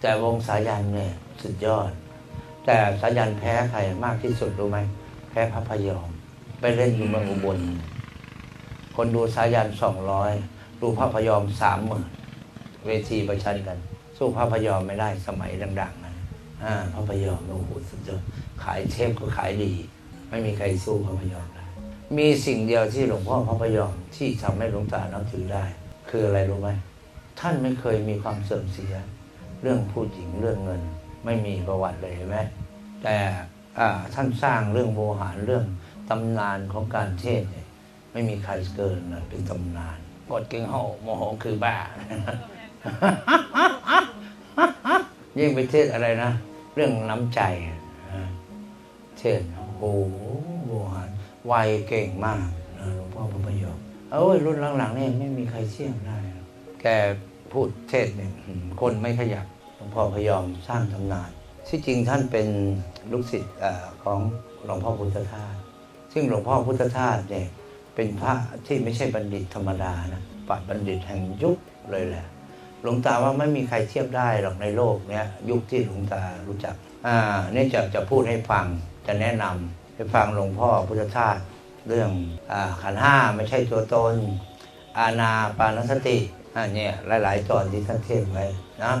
แต่วงสายันเนี่ยสุดยอด แต่สายันแพ้ใครมากที่สุดรู้ไหมแพ้พระพยอม ไปเล่นอยู่เมืองอุบล คนดูสายันสองร้อยดูพระพยอมสามหมื่นเวทีประชันกัน สู้พระพยอมไม่ได้สมัยดังๆนะอ่าพระพยอมโอ้โหสุดยอดขายเทปก็ขายดี ไม่มีใครสู้พระพยอมได้มีสิ่งเดียวที่หลวงพ่อพระพยอมที่ทำให้หลวงตานับถือได้ คืออะไรรู้ไหมท่านไม่เคยมีความเสื่อมเสีย เรื่องผู้หญิงเรื่องเงิน ไม่มีประวัติเลยเห็นไหมแต่อ่าท่านสร้างเรื่องโวหารเรื่องตำนานของการเทศน์เนี่ยไม่มีใครเกินนะเป็นตำนานกดเก่งโหโมโหคือบ้า ยิ่งไปเทศอะไรนะ เรื่องน้ำใจอะเทศโอ้โหโวหารไวเก่งมากนะหลวงพ่อพระพยอมเอ้ยรุ่นหลังๆนี่ไม่มีใครเชี่ยงได้หรอกแก พูดเทศเนี่ยคนไม่ขยับหลวงพ่อพยอมสร้างตำนาน ที่จริงท่านเป็นลูกศิษย์ของหลวงพ่อพุทธทาสซึ่งหลวงพ่อพุทธทาสเนี่ยเป็นพระที่ไม่ใช่บัณฑิตธรรมดานะปัดบัณฑิตแห่งยุคเลยแหละหลวงตาว่าไม่มีใครเทียบได้หรอกในโลกเนี้ยยุคที่หลวงตารู้จัก อ่าเนี่ยจะจะพูดให้ฟังจะแนะนำให้ฟังหลวงพ่อพุทธทาสเรื่องอขันห้าไม่ใช่ตัวตน อาณาปานสติ อันนี้หลาย ๆ ตอนที่ท่านเทศไว้นะ